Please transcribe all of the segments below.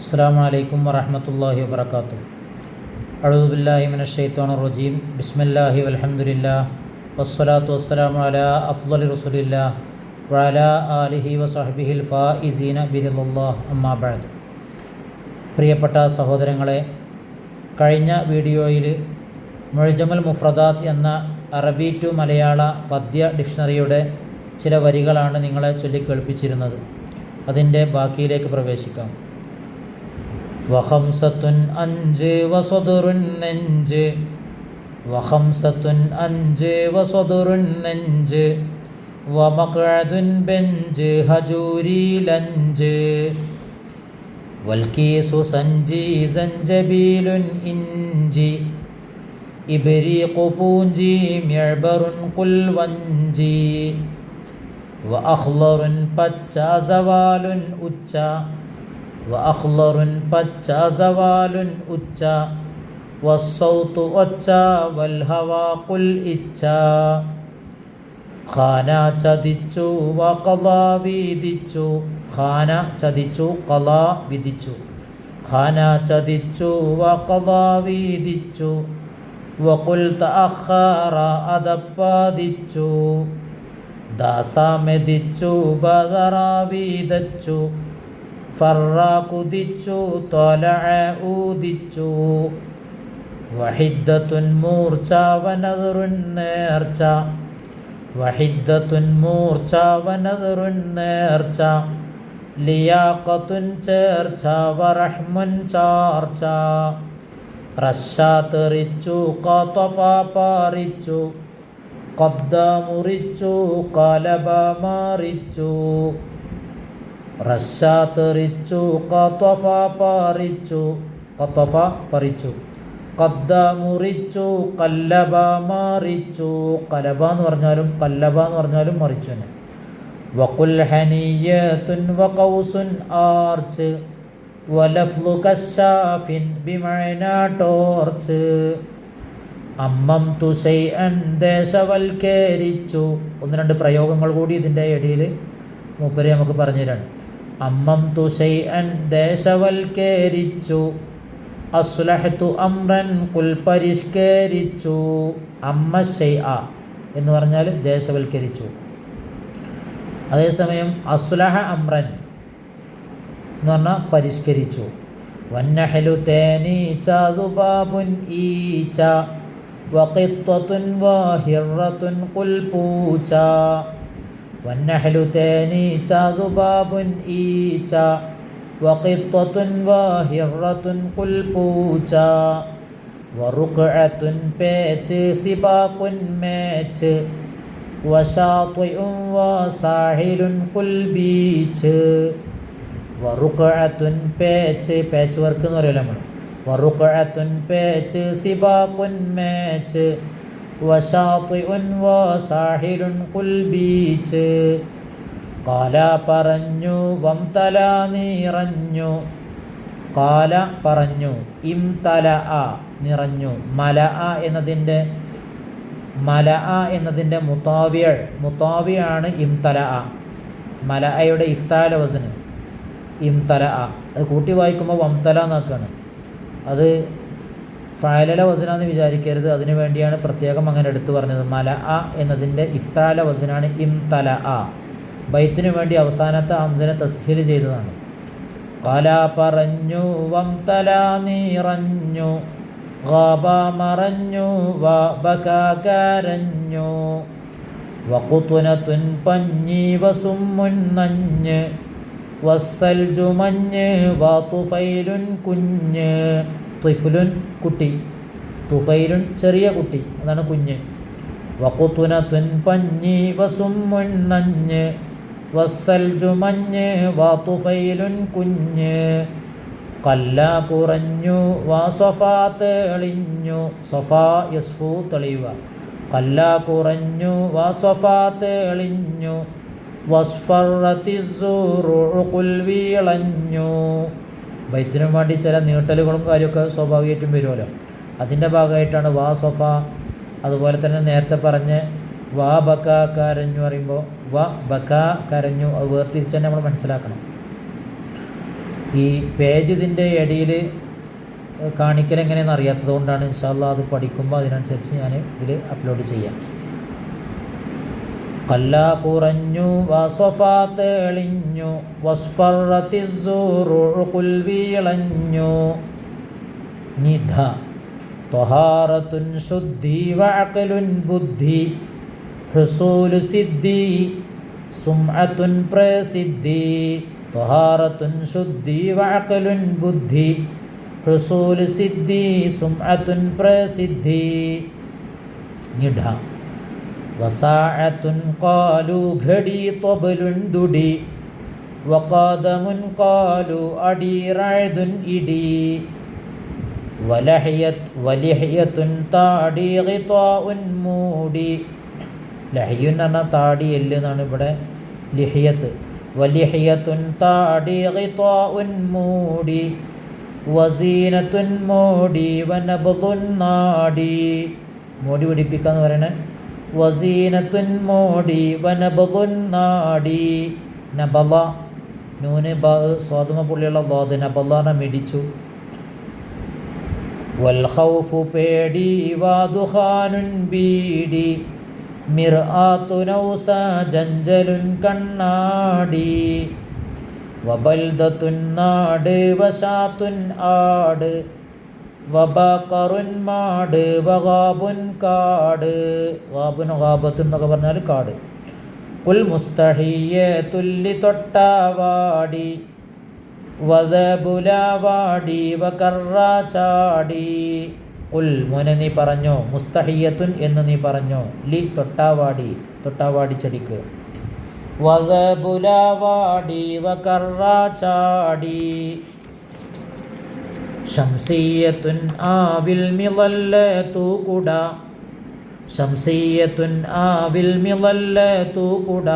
അസ്സാം വലൈക്കും വറഹമത്തല്ലാഹി വാബർക്കാത്തു അഴുദുബില്ലാഹി മിനഷൈത്താണ് റജീം ബിസ്മില്ലാഹി വലഹമുല്ലാ വസ്സലാത്തു വസ്സലാമു അലാ അഫ്ദലി റസുലില്ലാ. വഅല ആലിഹി വസഹബിഹിൽ ഫായിസീന ബിരില്ലാഹ് അമ്മാബാദ് പ്രിയപ്പെട്ട സഹോദരങ്ങളെ കഴിഞ്ഞ വീഡിയോയിൽ മുഴജമുൽ മുഫ്രദാത്ത് എന്ന അറബി ടു മലയാള പദ്യ ഡിക്ഷണറിയുടെ ചില വരികളാണ് നിങ്ങളെ ചൊല്ലിക്കേൾപ്പിച്ചിരുന്നത്. അതിന്റെ ബാക്കിയിലേക്ക് പ്രവേശിക്കാം. വഹംസത്തുൻ അഞ്ച് വസതുറുൻ നെഞ്ച്. വഹംസത്തുൻ അഞ്ച് വസതുറുൻ നെഞ്ച്. വമഖഅദുൻ ബെഞ്ച് ഹജൂരി ലഞ്ച്. വൽക്കീസു സഞ്ചി സഞ്ചബീലുൻ ഇഞ്ചി. ഇബരീഖു പൂഞ്ചി മിഅ്ബറുൻ കുൽവഞ്ചി വഅഖ്ളറുൻ പച്ച സവാലുൻ ഉച്ച. വഅഖ്ളറുൻ പച്ച സവാലുൻ ഉച്ച വസ്സൗത്തു ഒച്ച വൽഹവ കുൽ ഇച്ച ഖാന ചതിച്ചു വഖള വിധിച്ചു ഖാന ചതിച്ചു ഖള വിധിച്ചു ഖാന ചതിച്ചു വഖള വിധിച്ചു വഖുൽ തഅഖറ അതപ്പതിച്ചു ദാസാമെതിച്ചു ബദറ വീതച്ചു ഫറ കുതിച്ചു തൊല ഊതിച്ചു. വഹിദ്ദത്തുൻ മൂർച്ച വനദറുൻ നേർച്ച. വഹിദ്ദത്തുൻ മൂർച്ച വനദറുൻ നേർച്ച. ലിയാഖത്തുൻ ചേർച്ച വറഹ്മുൻ ചാർച്ച. റഷാത്തെറിച്ചു തെറിച്ചു കതഫ പാറിച്ചു. കദ്ദ മുറിച്ചു കലബ മാറിച്ചു. റഷ കത്തഫ പറിച്ചു കത്തഫ പറിച്ചു. കദ്ദ മുറിച്ചു കല്ലബ മറിച്ചു. കലബ എന്ന് പറഞ്ഞാലും കല്ലബ എന്ന് പറഞ്ഞാലും മറിച്ചു തന്നെ. വക്കുൽ ഹനിയത്തുൻ വകൗസുൻ ആർച്ച്. വലഫ്ലു കശാഫിൻ ബിമഴന ടോർച്ച്. അമ്മം തുസൈ അൻ ദേശവൽക്കരിച്ചു. ഒന്ന് രണ്ട് പ്രയോഗങ്ങൾ കൂടി ഇതിന്റെ ഇടയിൽ മൂപ്പരെ നമുക്ക് പറഞ്ഞു തരാണ് അമ്മം തുഷൈ അൻ ദേശവൽക്കരിച്ചു. അസ്ലഹത്തു അമ്രൻ കുൽ പരിഷ്കരിച്ചു അമ്മ ഷെയ് ആ എന്ന് പറഞ്ഞാൽ ദേശവൽക്കരിച്ചു. അതേസമയം അസ്ലഹ അമ്രൻ എന്ന് പറഞ്ഞാൽ പരിഷ്കരിച്ചു. വന്നഹലു തേനീച്ച ദുബാബുൻ ഈച്ച. വഖിത്വത്തുൻ വാഹിറത്തുൻ കുൽ പൂച്ച വന്നഹലു തേനീച്ച ദുബാബുൻ ഈച്ച വഖിത്വത്തുൻ വാഹിറത്തുൻ കുൽ ورقعة വറുഖഅത്തുൻ പേച്ച് സിബാഖുൻ മേച്ച് وساحل കുൽ ബീച്ച് വറുഖഅത്തുൻ പേച്ച് പേച്ച് വർക്ക് എന്ന് പറയുമല്ലോ നമ്മൾ വറുഖഅത്തുൻ പേച്ച് സിബാഖുൻ മേച്ച് വശാത്വയുൻ വസാഹിലുൻ കുൽ ബീച്ച് കാല പറഞ്ഞു വംതല നിറഞ്ഞു. കാല പറഞ്ഞു ഇം തല ആ നിറഞ്ഞു. മല ആ എന്നതിന്റെ മല ആ എന്നതിന്റെ മുത്താവിയ മുത്താവിയാണ് ഇം തല ആ. മല അയുടെ ഇഫ്താല വസന് ഇം തല ആ. അത് കൂട്ടി വായിക്കുമ്പോൾ വംതല എന്നൊക്കെയാണ് അത് ഫാലല വസനാന്ന് വിചാരിക്കരുത്. അതിനു വേണ്ടിയാണ് പ്രത്യേകം അങ്ങനെ എടുത്തു പറഞ്ഞത്. മല അ എന്നതിന്റെ ഇഫ്താല വസനാണ് ഇം തല അ. ബൈത്തിന് വേണ്ടി അവസാനത്തെ ഹംസനെ തസ്ഹീൽ ചെയ്തതാണ്. കല പറഞ്ഞു വം തല ഗാബ മറഞ്ഞു വരഞ്ഞു കരഞ്ഞു വക്കുത്തുനത്തുൻ പഞ്ഞി വസുമ്മുൻ നഞ്ഞ് വസ്സൽജു ജുമഞ്ഞ് വാത്തുഫൈലുൻ കുഞ്ഞ്. തുഫുലുൻ കുട്ടി തുഫൈലുൻ ചെറിയ കുട്ടി അതാണ് കുഞ്ഞ്. വക്കുത്തുന തുൻ പഞ്ഞി വസുമ്മുൻ നഞ്ഞ് വസ്സൽജു മഞ്ഞ് വാത്തുഫൈലുൻ കുഞ്ഞ്. കല്ല കുറഞ്ഞു വാ സൊഫാ തെളിഞ്ഞു സൊഫാ യസ്ഫു തെളിയുക. കല്ല കുറഞ്ഞു വാ സൊഫാ തെളിഞ്ഞു വസ്ഫറത്തിസുറുകുൽ വീളഞ്ഞു. ബൈത്തിനും വേണ്ടി ചില നീട്ടലുകളും കാര്യമൊക്കെ സ്വാഭാവികമായിട്ടും വരുമല്ലോ. അതിന്റെ ഭാഗമായിട്ടാണ് വാ സൊഫ അതുപോലെ തന്നെ നേരത്തെ പറഞ്ഞ് വാ ബക്ക കരഞ്ഞു പറയുമ്പോൾ വ ബക്ക കരഞ്ഞു അത് വേർതിരിച്ച് തന്നെ നമ്മൾ മനസ്സിലാക്കണം. ഈ പേജ് ഇതിന്റെ ഇടയിൽ കാണിക്കൽ എങ്ങനെയെന്ന് അറിയാത്തത് കൊണ്ടാണ് ഇൻഷാല്ല അത് പഠിക്കുമ്പോൾ അതിനനുസരിച്ച് ഞാൻ ഇതിൽ അപ്ലോഡ് ചെയ്യാം. കല്ല കുറഞ്ഞു വസഫാ തെളിഞ്ഞു വസ്ഫറത്തിളഞ്ഞു നിധ ത്വഹാറത്തുൻ ശുദ്ധി വാക്കലുൻ ബുദ്ധി ഹൃസൂലു സിദ്ധി സുംഅത്തുൻ പ്രസിദ്ധി ത്വഹാറത്തുൻ ശുദ്ധി വാക്കലുൻ ബുദ്ധി ഹൃസൂലു സിദ്ധി സുംഅത്തുൻ പ്രസിദ്ധി. നിഢ ഇടി. വലഹിയത് വലിഹയത്തുൻ താടി മൂടി. എന്നാണ് ഇവിടെ ലിഹിയത്ത്. വലിഹയത്തുൻ താടി മൂടി വസീനത്തുൻ മോടി വനബുൻ നാടി. മോടി പിടിപ്പിക്കുക എന്ന് പറയണേ. വസീനത്തുൻ മോടി വനബുൻ നാടി. നബല. നൂന് ബ സ്വാതമ പുള്ളിയുള്ള ബോധ നബലാന മിടിച്ചു. വൽഹൗഫു പേടി വാദുഖാനുൻ ബീടി. മിർആത്തുനൗസ ജഞ്ചലുൻ കണ്ണാടി. വബൽദത്തുൻ നാട് വശാത്തുൻ ആട്. വബക്കറുൻ മാട് വഹാബുൻ കാട്. വാബുൻ ഗാബത്തുൻ എന്നൊക്കെ പറഞ്ഞാൽ കാട്. കുൽ മുസ്തഹിയെ തുല്ലി തൊട്ടാവാടി വദബുലാവാടി വകറാചാടി കുൽ മോനെ നീ പറഞ്ഞോ? മുസ്തഹിയത്തുൻ എന്ന് നീ പറഞ്ഞോ? ലി തൊട്ടാവാടി തൊട്ടാവാടി ചെടിക്ക്. വദബുലാവാടി വകറാചാടി ഷംസിയത്തുൻ ആവിൽ മിളല്ല തൂകുട. ശംസീയത്തുൻ ആവിൽ മിളല്ല തൂകുട.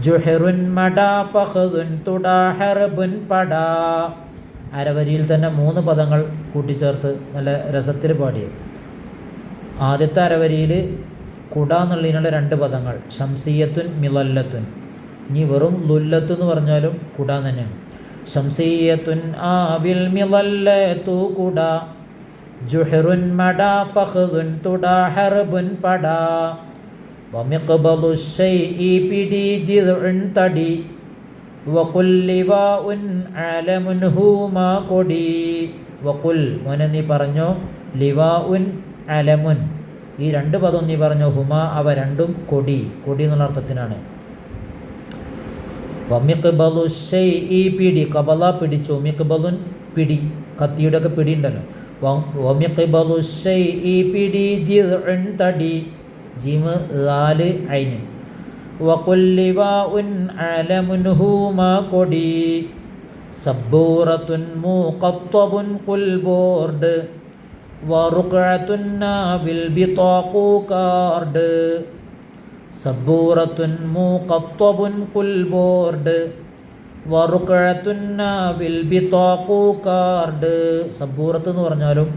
ജുഹറുൻ മട ഫഹദുൻ തുട ഹർബുൻ പട. അരവരിയിൽ തന്നെ മൂന്ന് പദങ്ങൾ കൂട്ടിച്ചേർത്ത് നല്ല രസത്തിൽ പാടിയ. ആദ്യത്തെ അരവരിയിൽ കുട എന്നുള്ളതിനുള്ള രണ്ട് പദങ്ങൾ ശംസീയത്തുൻ മിളല്ലത്തുൻ. ഇനി വെറും ലുല്ലത്ത് എന്ന് പറഞ്ഞാലും കുട തന്നെയാണ്. ഷംസിയത്തുൻ ആവിൽ മിളല്ലത്തു കുട ജുഹറുൻ മട ഫഹദുൻ തുട ഹർബുൻ പട. വമിഖ്ബലു ഷൈഇ പിടി ജിദ്ഉൻ തടി. വഖുൽ ലിവാഉൻ അലമുൻ ഹൂമാ കൊടി. വഖുൽ മോനെ പറഞ്ഞു പറഞ്ഞോ ലിവാഉൻ അലമുൻ. ഈ രണ്ട് പദം നീ പറഞ്ഞു ഹുമ അവ രണ്ടും കൊടി. കൊടി എന്നുള്ള അർത്ഥത്തിനാണ്. വമിഖ്ബലു ഈ പിടി കബല പിടിച്ചു മിക്കബലുൻ പിടി കത്തിയുടെ ഒക്കെ പിടി ഉണ്ടല്ലോ. വമ്യക്കബലു ഷെയ് ഈ പിടി ജി തടി ജിമ് ഐന്. വകുല്ലിവാഉൻ ഉൻ അലമുൻഹൂമ കൊടി സബ്ബൂറത്തുൻ കുൽ ബോർഡ് വറുഖഅത്തുൻ നാവിൽ ബിതാഖു കാർഡ് സബ്ബൂറത്തുൻ മൂക്കത്വപുൻ കുൽ ബോർഡ് വറുഖഅത്തുൻ നാവിൽ കാർഡ് സബ്ബൂറത്ത് എന്ന് പറഞ്ഞാലും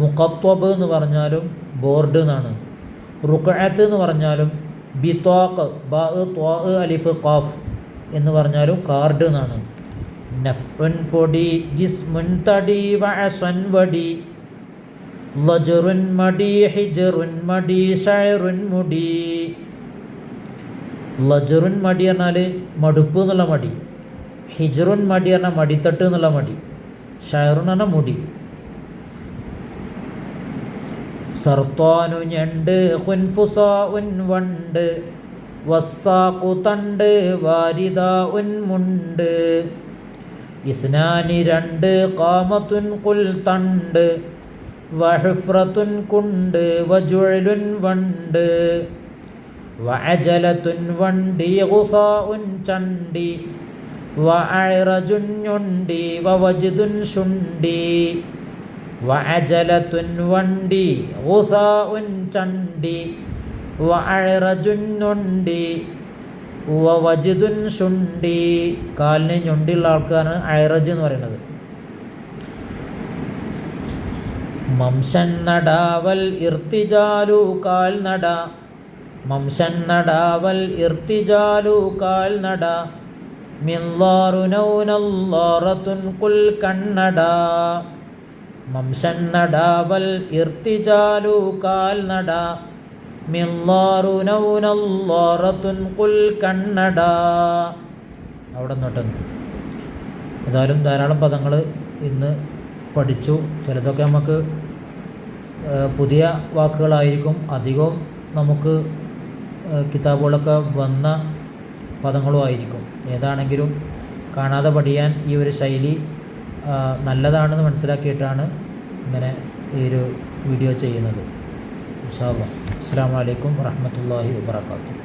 മുഖത്വബ് എന്ന് പറഞ്ഞാലും ബോർഡ് എന്നാണ്. റുഖഅത്ത് എന്ന് പറഞ്ഞാലും ബിത്തോക്ക് ബ ത്വാ അലിഫ് ഖാഫ് എന്ന് പറഞ്ഞാലും കാർഡ് എന്നാണ്. നഫ്ഉൻ പൊടി ജിസ്മുൻ തടി വഅസൻ വടി ലജറുൻ മടി ഹിജറുൻ മടി ഷയറുൻ മുടി. ലജറുൻ മടി പറഞ്ഞാൽ മടുപ്പ് എന്നുള്ള മടി. ഹിജറുൻ മടി പറഞ്ഞാൽ മടിത്തട്ട് എന്നുള്ള മടി. ഷയറുൻ പറഞ്ഞാൽ മുടി. സർത്താനു ഞണ്ട് ഹുൻഫുസാഉൻ വണ്ട്. വസ്സാഖു തണ്ട് വാരിദ ഉൻ മുണ്ട്. ഇസ്നാനി രണ്ട് കാമത്തുൻ കുൽ തണ്ട്. വഹഫ്രത്തുൻ കുണ്ട് വജുഴലുൻ വണ്ട്. വഅജലത്തുൻ വണ്ടി ഗുസാഉൻ ചണ്ടി വഅറജുൻ ഞൊണ്ടി വവജ്ദുൻ ശുണ്ടി. വഅജലത്തുൻ വണ്ടി ഗുസാഉൻ ചണ്ടി വഅറജുൻ ഞൊണ്ടി വവജ്ദുൻ ശുണ്ടി. കാലിന് ഞൊണ്ടിയുള്ള ആൾക്കാരാണ് അയറജ് എന്ന് പറയുന്നത്. മംഷൻ നടാവൽ ഇർത്തിജാലു കാൽ നട മംഷൻ നടാവൽ ഇർത്തിജാലു കാൽ നട. മില്ലാറുനൗനല്ലാറത്തുൻ കുൽ കണ്ണട. മംശൻ നടാവൽ ഇർത്തിജാലു കാൽനട മില്ലാറുനൗനല്ലാറത്തുൻ കുൽ കണ്ണട. അവിടെ നിന്നിട്ടെന്ന് ഏതായാലും ധാരാളം പദങ്ങൾ ഇന്ന് പഠിച്ചു. ചിലതൊക്കെ നമുക്ക് പുതിയ വാക്കുകളായിരിക്കും. അധികവും നമുക്ക് കിതാബുകളൊക്കെ വന്ന പദങ്ങളും ആയിരിക്കും. ഏതാണെങ്കിലും കാണാതെ പഠിയാൻ ഈ ഒരു ശൈലി നല്ലതാണെന്ന് മനസ്സിലാക്കിയിട്ടാണ് ഇങ്ങനെ ഈ ഒരു വീഡിയോ ചെയ്യുന്നത്. ഇൻഷാ അസ്സാം വലൈക്കും വറഹമത്തല്ലാഹി വാബർക്കാത്തു